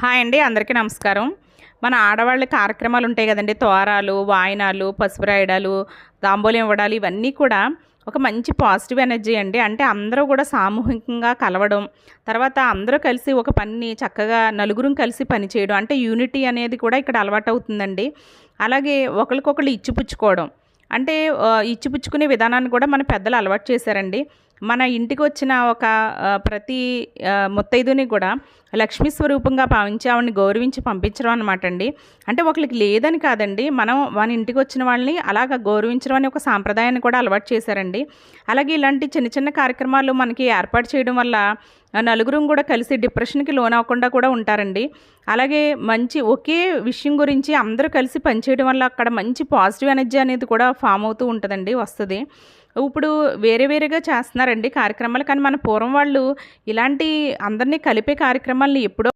Hi అండి అందరికీ నమస్కారం. మన ఆడవాళ్ళ కార్యక్రమాలు ఉంటాయి కదండి తోరాలు వాయినాలు పసుపు రాయడాలు దాంబోలం ఇవ్వడాలు ఇవన్నీ కూడా ఒక మంచి పాజిటివ్ ఎనర్జీ అండి. అంటే అందరూ కూడా సామూహికంగా కలవడం తర్వాత అందరూ కలిసి ఒక పనిని చక్కగా నలుగురం కలిసి పని చేయడం అంటే యూనిటీ అనేది కూడా ఇక్కడ అలవాటు అవుతుందండి. అలాగే ఒకరికొకరు ఇచ్చిపుచ్చుకోవడం అంటే ఇచ్చిపుచ్చుకునే విధానాన్ని కూడా మన పెద్దలు అలవాటు చేశారండి. మన ఇంటికి వచ్చిన ఒక ప్రతి ముత్తైదుని కూడా లక్ష్మీ స్వరూపంగా భావించి ఆవిడని గౌరవించి పంపించడం అనమాట అండి అంటే ఒకరికి లేదని కాదండి మనం మన ఇంటికి వచ్చిన వాళ్ళని అలాగ గౌరవించడం అనే ఒక సాంప్రదాయాన్ని కూడా అలవాటు చేశారండి. అలాగే ఇలాంటి చిన్న చిన్న కార్యక్రమాలు మనకి ఏర్పాటు చేయడం వల్ల నలుగురం కూడా కలిసి డిప్రెషన్కి లోన్ అవ్వకుండా కూడా ఉంటారండి. అలాగే మంచి ఒకే విషయం గురించి అందరూ కలిసి పనిచేయడం వల్ల అక్కడ మంచి పాజిటివ్ ఎనర్జీ అనేది కూడా ఫామ్ అవుతూ ఉంటుందండి వస్తుంది. ఇప్పుడు వేరే వేరేగా చేస్తున్నారు చేస్తున్నారండి కార్యక్రమాలు. కానీ మన పూర్వం వాళ్ళు ఇలాంటి అందరినీ కలిపే కార్యక్రమాలని ఎప్పుడో